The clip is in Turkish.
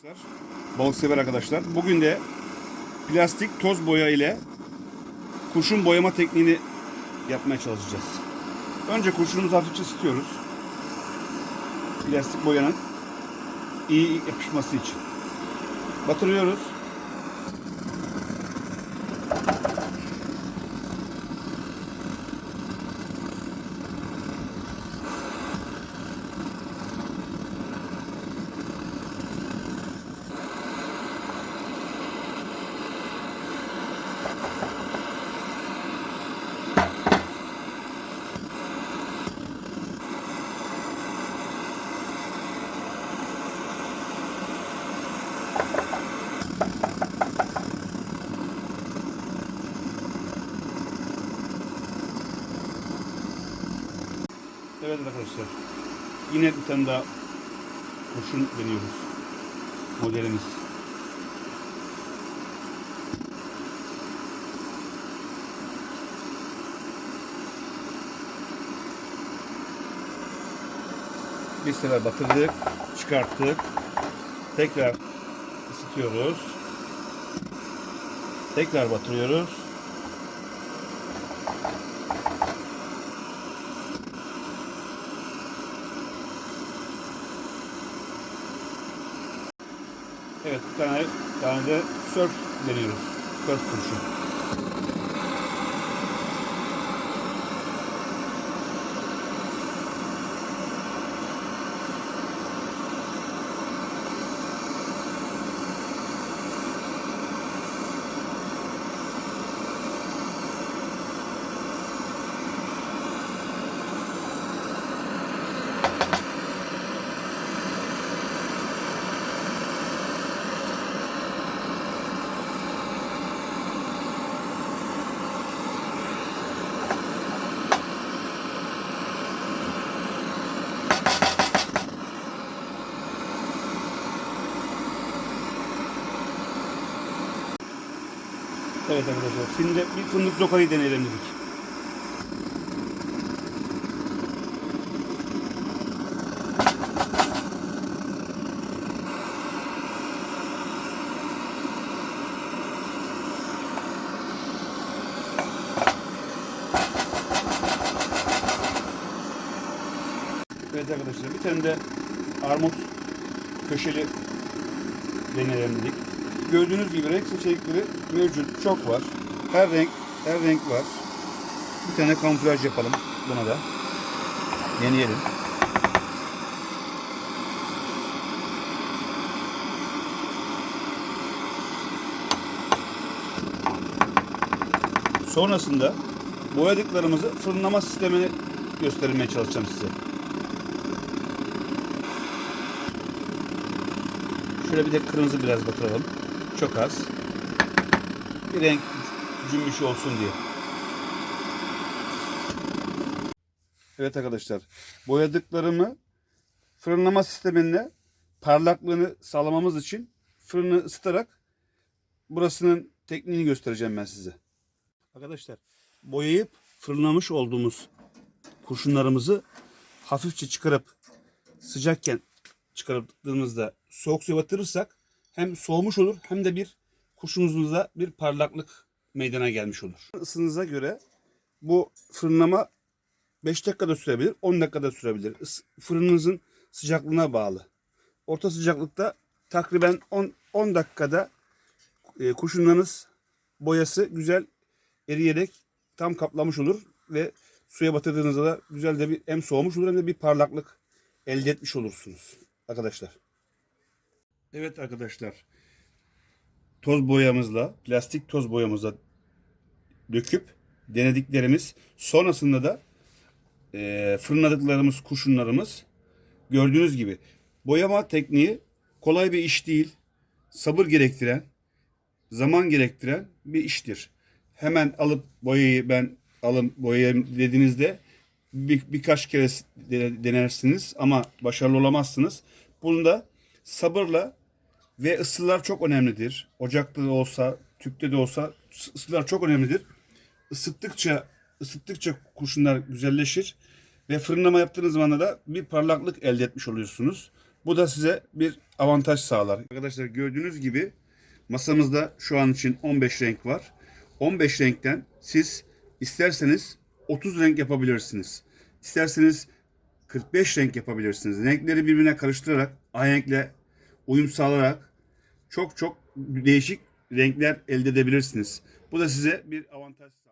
Arkadaşlar, balık sever arkadaşlar. Bugün de plastik toz boya ile kurşun boyama tekniğini yapmaya çalışacağız. Önce kurşunumuzu hafifçe ısıtıyoruz. Plastik boyanın iyi yapışması için. Batırıyoruz. Evet arkadaşlar. Yine bir tane daha kurşun deniyoruz. Modelimiz. Bir sefer batırdık, çıkarttık. Tekrar ısıtıyoruz. Tekrar batırıyoruz. Evet, bir tane, bir tane de surf deniyoruz. Surf kurşun. Evet arkadaşlar, şimdi bir fındık zokayı deneyelim dedik. Evet arkadaşlar, bir tane de armut köşeli deneyelim dedik. Gördüğünüz gibi renk seçenekleri mevcut. Çok var. Her renk, her renk var. Bir tane kamuflaj yapalım buna da. Deneyelim. Sonrasında boyadıklarımızı fırınlama sistemini göstermeye çalışacağım size. Şöyle bir de kırmızı biraz batıralım. Çok az. Bir renk cümbüşü olsun diye. Evet arkadaşlar. Boyadıklarımı fırınlama sisteminde parlaklığını sağlamamız için fırını ısıtarak burasının tekniğini göstereceğim ben size. Arkadaşlar boyayıp fırınlamış olduğumuz kurşunlarımızı hafifçe çıkarıp sıcakken çıkarttığımızda soğuk suya batırırsak hem soğumuş olur hem de bir kurşunumuzda bir parlaklık meydana gelmiş olur. Isınıza göre bu fırınlama 5 dakikada sürebilir, 10 dakikada sürebilir. Fırınınızın sıcaklığına bağlı. Orta sıcaklıkta takriben 10, 10 dakikada e, kurşunlarınız boyası güzel eriyerek tam kaplamış olur ve suya batırdığınızda da güzel de bir hem soğumuş olur hem de bir parlaklık elde etmiş olursunuz arkadaşlar. Evet arkadaşlar. Toz boyamızla, plastik toz boyamızla döküp denediklerimiz sonrasında da e, fırınladıklarımız, kurşunlarımız gördüğünüz gibi boyama tekniği kolay bir iş değil. Sabır gerektiren, zaman gerektiren bir iştir. Hemen alıp boyayı ben alın boyayayım dediğinizde bir, birkaç kere de- denersiniz ama başarılı olamazsınız. Bunda sabırla ve ısılar çok önemlidir. Ocakta da olsa, tüpte de olsa ısılar çok önemlidir. Isıttıkça ısıttıkça kurşunlar güzelleşir ve fırınlama yaptığınız zaman da bir parlaklık elde etmiş oluyorsunuz. Bu da size bir avantaj sağlar. Arkadaşlar gördüğünüz gibi masamızda şu an için 15 renk var. 15 renkten siz isterseniz 30 renk yapabilirsiniz. İsterseniz 45 renk yapabilirsiniz. Renkleri birbirine karıştırarak, ahenkle uyum sağlayarak çok çok değişik renkler elde edebilirsiniz. Bu da size bir avantaj sağlar.